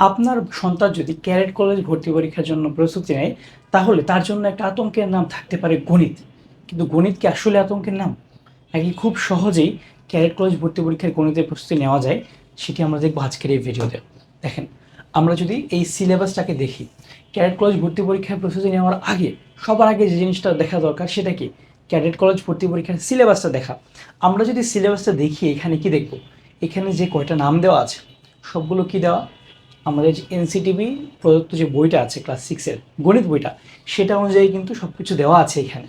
আপনার সন্তান যদি ক্যারেট কলেজ ভর্তি পরীক্ষার জন্য প্রস্তুতি নেয়, তাহলে তার জন্য একটা আতঙ্কের নাম থাকতে পারে গণিত। কিন্তু গণিত কি আসলে আতঙ্কের নাম? নাকি খুব সহজেই ক্যারেট কলেজ ভর্তি পরীক্ষার গণিতের প্রস্তুতি নেওয়া যায়? সেটি আমরা দেখব আজকের এই ভিডিওতে। দেখেন, আমরা যদি এই সিলেবাসটাকে দেখি ক্যাডেট কলেজ ভর্তি পরীক্ষার প্রস্তুতি নেওয়ার আগে সবার আগে যে জিনিসটা দেখা দরকার সেটা কি? ক্যাডেট কলেজ ভর্তি পরীক্ষার সিলেবাসটা দেখা। আমরা যদি সিলেবাসটা দেখি, এখানে কি দেখব? এখানে যে কয়টা নাম দেওয়া আছে, সবগুলো কি দেওয়া? আমাদের যে এনসিটিভি প্রদত্ত যে বইটা আছে ক্লাস সিক্সের গণিত বইটা, সেটা অনুযায়ী কিন্তু সব কিছু দেওয়া আছে এখানে।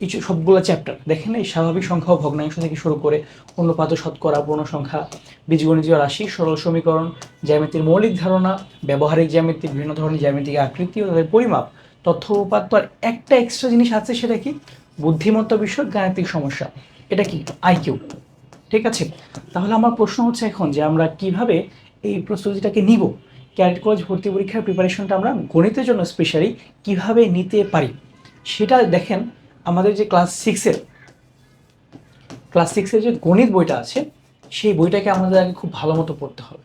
কিছু সবগুলো চ্যাপ্টার দেখেন এই স্বাভাবিক সংখ্যা ও ভগ্নাংশ থেকে শুরু করে অনুপাত শতকরা, পূর্ণ সংখ্যা, বীজগণিতীয় রাশি, সরল সমীকরণ, জ্যামিতির মৌলিক ধারণা, ব্যবহারিক জ্যামিতি, বিভিন্ন ধরনের জ্যামিতিক আকৃতি ও তাদের পরিমাপ, তথ্য উপাত্ত আর একটা এক্সট্রা জিনিস আছে সেটা কি? বুদ্ধিমত্তা বিষয়ক গাণিতিক সমস্যা। এটা কি? আইকিউ ঠিক আছে? তাহলে আমার প্রশ্ন হচ্ছে এখন যে আমরা কীভাবে এই প্রস্তুতিটাকে নিব। ক্যারেট কলেজ ভর্তি পরীক্ষার প্রিপারেশনটা আমরা গণিতের জন্য স্পেশালি কীভাবে নিতে পারি, সেটা দেখেন আমাদের যে ক্লাস সিক্সের ক্লাস সিক্সের যে গণিত বইটা আছে, সেই বইটাকে আমাদের আগে খুব ভালো মতো পড়তে হবে।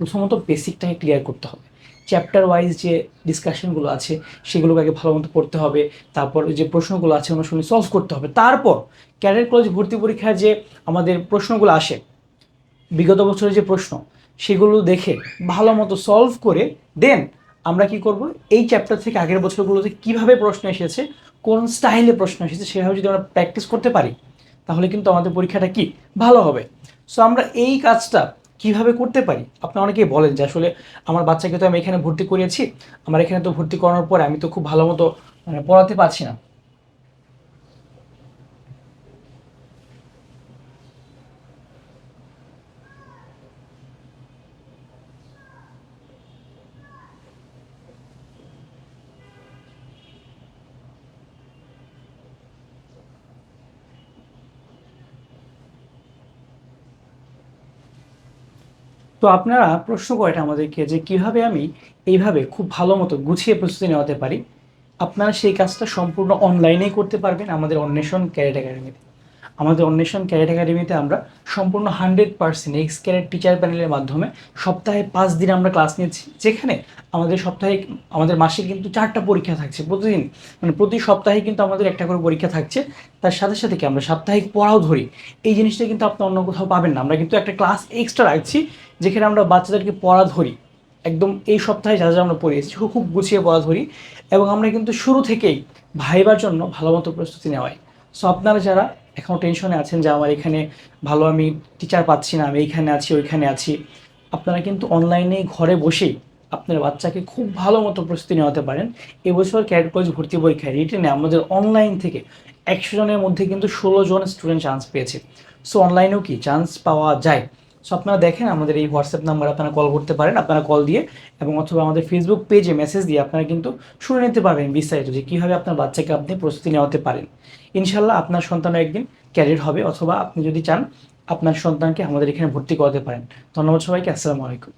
প্রথমত বেসিকটাকে ক্লিয়ার করতে হবে। চ্যাপ্টার ওয়াইজ যে ডিসকাশনগুলো আছে, সেগুলোকে আগে ভালো মতো পড়তে হবে। তারপর যে প্রশ্নগুলো আছে অনুসরণে সলভ করতে হবে। তারপর ক্যারিয়ার কলেজ ভর্তি পরীক্ষায় যে আমাদের প্রশ্নগুলো আসে, বিগত বছরের যে প্রশ্ন সেগুলো দেখে ভালো মতো সলভ করে দেন আমরা কি করব? এই চ্যাপ্টার থেকে আগের বছরগুলোতে কীভাবে প্রশ্ন এসেছে, কোন স্টাইলে প্রশ্ন এসেছে সেভাবে যদি আমরা প্র্যাকটিস করতে পারি, তাহলে কিন্তু আমাদের পরীক্ষাটা কি? ভালো হবে। সো আমরা এই কাজটা কীভাবে করতে পারি? আপনারা অনেকেই বলেন যে আসলে আমার বাচ্চাকে তো আমি এখানে ভর্তি করিয়েছি, আমার এখানে তো ভর্তি করানোর পরে আমি তো খুব ভালো মতো মানে পড়াতে পারছি না। তো আপনারা প্রশ্ন করেন আমাদেরকে যে কীভাবে আমি এইভাবে খুব ভালো মতো গুছিয়ে প্রস্তুতি নেওয়াতে পারি? আপনারা সেই কাজটা সম্পূর্ণ অনলাইনেই করতে পারবেন আমাদের অন্বেষণ ক্যারেট একাডেমিতে। আমাদের অন্বেষণ ক্যারেট একাডেমিতে আমরা সম্পূর্ণ hundred percent ex carat teacher প্যানেলের মাধ্যমে সপ্তাহে পাঁচ দিন আমরা ক্লাস নিয়েছি, যেখানে আমাদের সপ্তাহে আমাদের মাসে কিন্তু চারটা পরীক্ষা থাকছে প্রতিদিন। মানে প্রতি সপ্তাহে কিন্তু আমাদের একটা করে পরীক্ষা থাকছে। তার সাথে সাথে কি আমরা সাপ্তাহিক পড়াও ধরি। এই জিনিসটা কিন্তু আপনি অন্য কোথাও পাবেন না। আমরা কিন্তু একটা ক্লাস এক্সট্রা রাখছি, যেখানে আমরা বাচ্চাদেরকে পড়া ধরি। একদম এই সপ্তাহে যা যা আমরা পড়িয়েছি সেগুলো খুব গুছিয়ে পড়া ধরি। এবং আমরা কিন্তু শুরু থেকেই ভাইবার জন্য ভালো মতো প্রস্তুতি নেওয়াই। সো আপনারা যারা এখনও টেনশনে আছেন যে আমার এখানে ভালো আমি টিচার পাচ্ছি না, আমি এইখানে আছি, ওইখানে আছি। আপনারা কিন্তু অনলাইনে ঘরে বসেই আপনার বাচ্চাকে খুব ভালো মতো প্রস্তুতি নেওয়াতে পারেন। এবছর ক্যাট কলেজ ভর্তি পরীক্ষায় রিটেনে আমাদের অনলাইন থেকে একশো জনের মধ্যে কিন্তু ষোলো জন স্টুডেন্ট চান্স পেয়েছে। সো অনলাইনেও কি চান্স পাওয়া যায়? সো আপনারা দেখেন আমাদের এই হোয়াটসঅ্যাপ নাম্বার আপনারা কল করতে পারেন, আপনারা কল দিয়ে এবং অথবা আমাদের ফেসবুক পেজে মেসেজ দিয়ে আপনারা কিন্তু শুনে নিতে পারবেন বিস্তারিত যে কীভাবে আপনার বাচ্চাকে আপনি প্রস্তুতি নেওয়াতে পারেন। ইনশাল্লাহ আপনার সন্তানও একদিন ক্যারিয়ার হবে অথবা আপনি যদি চান, আপনার সন্তানকে আমাদের এখানে ভর্তি করাতে পারেন। ধন্যবাদ সবাইকে, আসসালামু আলাইকুম।